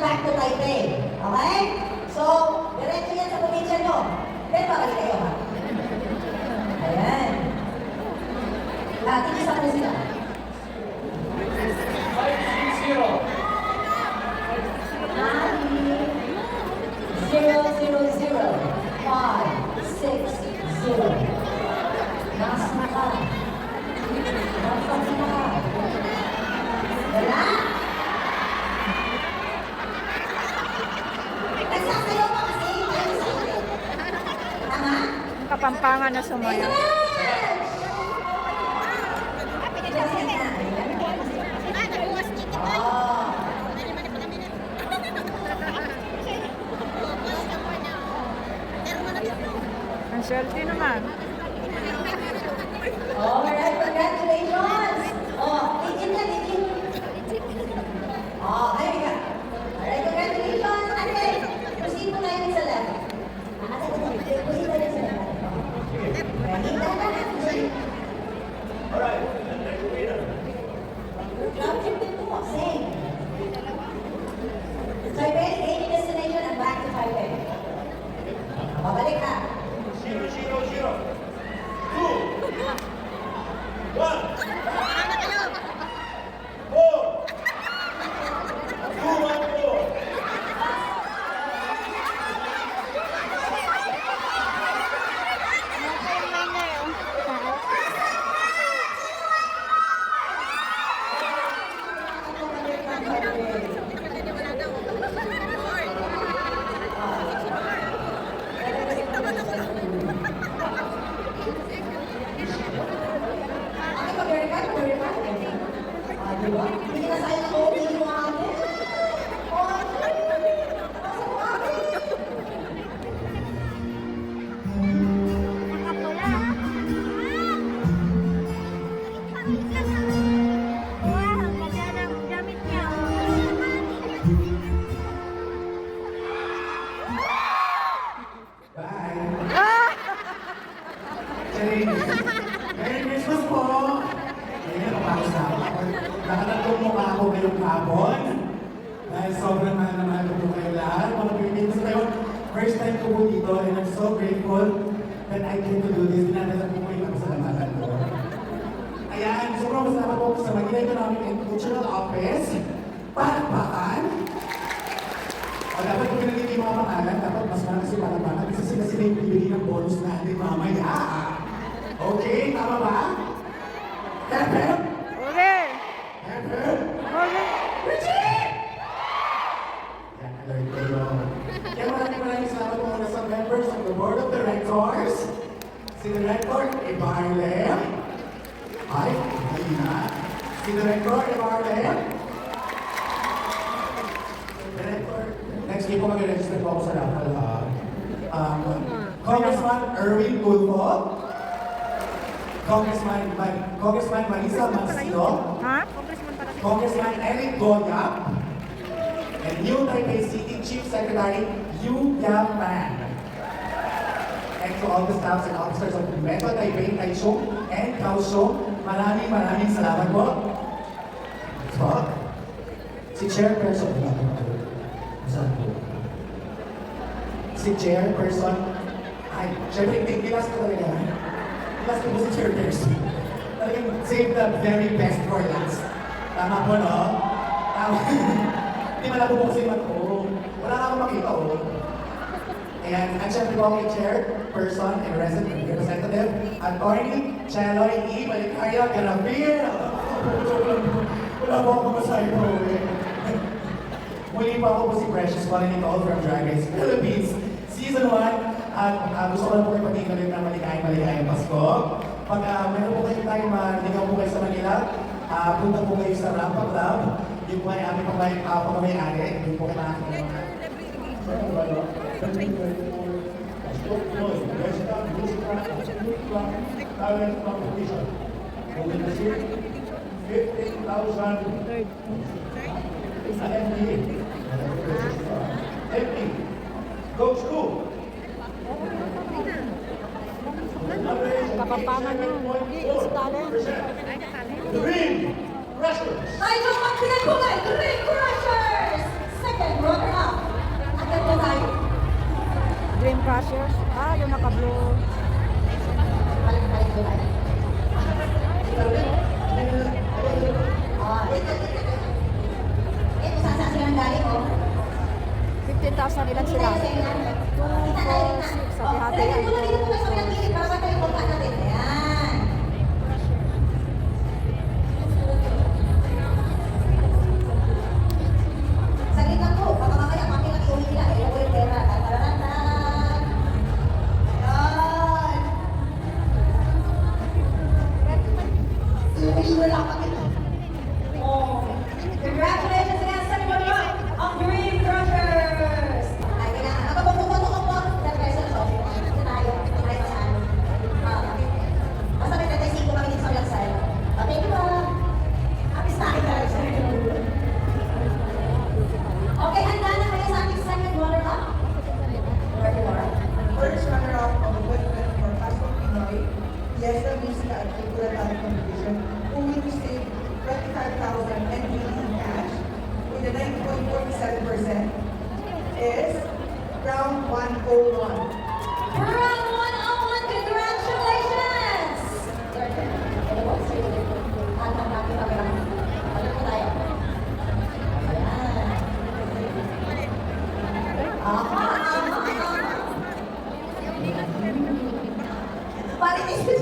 Taipei. Okay? So, diretso yan sa probinsya nyo. Then, babalik kayo ha. Ayan. Ah, tigisan mo sila. Kapampangan na. Oh. Ang swerte naman. Alright, congratulations! First time ko po dito and I'm so grateful that I get to do this. Dinadala po ko yung pasalamatan ko. Ayan, sobrang masama po sa Manila Economic and Cultural Office. Palakpakan. O dapat kung pinagiging yung mga pangalan, dapat mas marami si palakpakan kasi sila sila yung bibili ng bonus natin mamaya. Okay, tama ba? Pepe? Okay! Pepe? Okay! Richie! Yan, alert kayo. Kaya maraming maraming salamat po muna sa members of the Board of Directors. Si Director Ibarle. Ay, hindi na. Si Director Ibarle. Director, next week po mag-register po ako sa raffle ha. Um, Congressman Erwin Tulfo. Congressman, Ma- Congressman Marisa Mansino. Congressman Eric Goyap. And New Taipei City Chief Secretary Yu Yap Man. And to all the staffs and officers of Metro Taipei, Taichung, and Kaohsiung, maraming maraming salamat po. So, si Chairperson? Si Chairperson, ay, syempre, tigilas ko talaga. Tigilas ko po si Chairperson. Talagang save the very best for last. Tama po, no? Tama. Hindi malabo po kasi mat ko. Wala na akong makita, oh. Ayan, at syempre po kay Chairperson and Resident Representative, Attorney Cheloy E. Balicaria Garabir. Wala po akong masahe po, eh. Muli pa ako po si Precious Nicole from Drag Race Philippines Season 1 at ah, gusto ko lang po ipatingin ulit ng maligayang maligayang Pasko. Pag uh, meron po kayo tayo maligaw po kayo sa Manila, ah, punta po kayo sa Rampa Club. Yung po ay aming pamay, uh, pamay-ari. Yung po kayo makakita Talent competition. Moving the seat, 15,000 MD. MD. Goes to. Kapapama niyo, hindi is talent. Green Crushers! Tayo ang pinagkulay, Green Crushers! Second runner up. Agad na tayo. Green Crushers? Ah, yung naka-blue. Balik-balik doon. Ah, ito, ito, ito. Ito, saan saan silang galing, oh. 15,000 ilan sila. 15,000 ilan sila. 中国是什么样的 Reyes from 101. From 101, congratulations! Parinis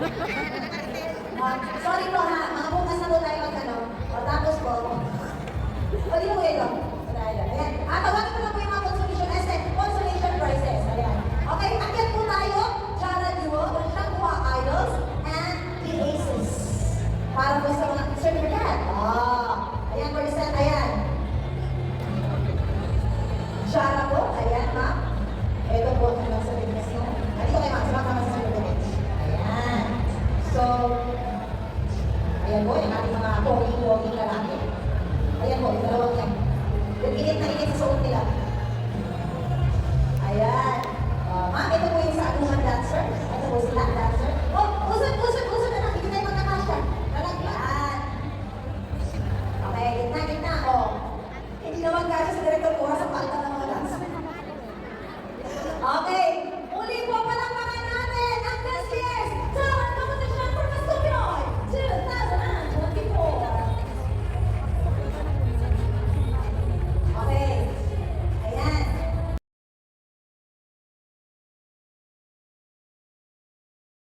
Ah, sorry po ha, makapuntas na po tayo mag ano. O, tapos po. O, di po kayo. Ayan. Ah, tawagin ko na po yung mga consolation eh, essay, consolation prizes. Ayan. Okay, akyat po tayo. Jara Duo, Shangwa Idols, and the Aces. Para po sa mga certificate. Oh, ayan po, Lisette. Ayan. So, ayan po, yung ating mga pogi-pogi lalaki. Ayan po, yung dalawang yan. Yung init na init sa suot nila. Ayan. Uh, Ma'am, ito po yung sa ating dancer. Ito po sila dancer. Oh, usap, usap, usap na lang. Hindi tayo magkakasya. Lalagyan. Okay, gitna, gitna. Oh. Hindi naman kasya sa director